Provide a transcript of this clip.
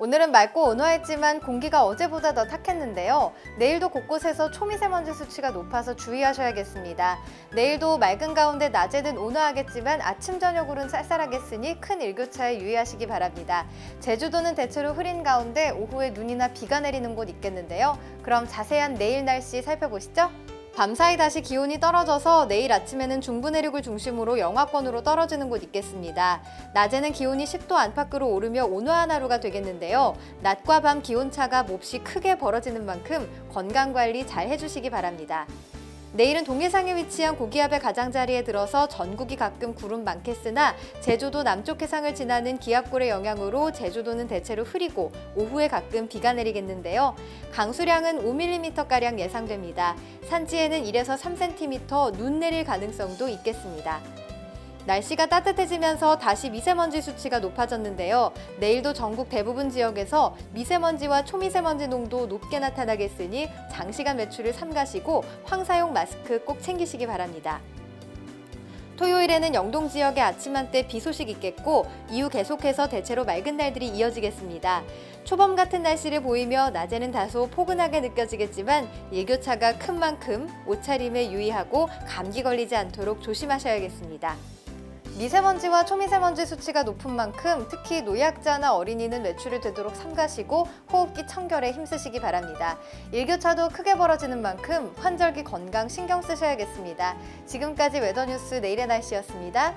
오늘은 맑고 온화했지만 공기가 어제보다 더 탁했는데요. 내일도 곳곳에서 초미세먼지 수치가 높아서 주의하셔야겠습니다. 내일도 맑은 가운데 낮에는 온화하겠지만 아침 저녁으로는 쌀쌀하겠으니 큰 일교차에 유의하시기 바랍니다. 제주도는 대체로 흐린 가운데 오후에 눈이나 비가 내리는 곳 있겠는데요. 그럼 자세한 내일 날씨 살펴보시죠. 밤사이 다시 기온이 떨어져서 내일 아침에는 중부 내륙을 중심으로 영하권으로 떨어지는 곳 있겠습니다. 낮에는 기온이 10도 안팎으로 오르며 온화한 하루가 되겠는데요. 낮과 밤 기온차가 몹시 크게 벌어지는 만큼 건강관리 잘 해주시기 바랍니다. 내일은 동해상에 위치한 고기압의 가장자리에 들어서 전국이 가끔 구름 많겠으나 제주도 남쪽 해상을 지나는 기압골의 영향으로 제주도는 대체로 흐리고 오후에 가끔 비가 내리겠는데요. 강수량은 5mm가량 예상됩니다. 산지에는 1에서 3cm 눈 내릴 가능성도 있겠습니다. 날씨가 따뜻해지면서 다시 미세먼지 수치가 높아졌는데요. 내일도 전국 대부분 지역에서 미세먼지와 초미세먼지 농도 높게 나타나겠으니 장시간 외출을 삼가시고 황사용 마스크 꼭 챙기시기 바랍니다. 토요일에는 영동 지역의 아침 한때 비 소식 있겠고 이후 계속해서 대체로 맑은 날들이 이어지겠습니다. 초범 같은 날씨를 보이며 낮에는 다소 포근하게 느껴지겠지만 일교차가 큰 만큼 옷차림에 유의하고 감기 걸리지 않도록 조심하셔야겠습니다. 미세먼지와 초미세먼지 수치가 높은 만큼 특히 노약자나 어린이는 외출이 되도록 삼가시고 호흡기 청결에 힘쓰시기 바랍니다. 일교차도 크게 벌어지는 만큼 환절기 건강 신경 쓰셔야겠습니다. 지금까지 웨더뉴스 내일의 날씨였습니다.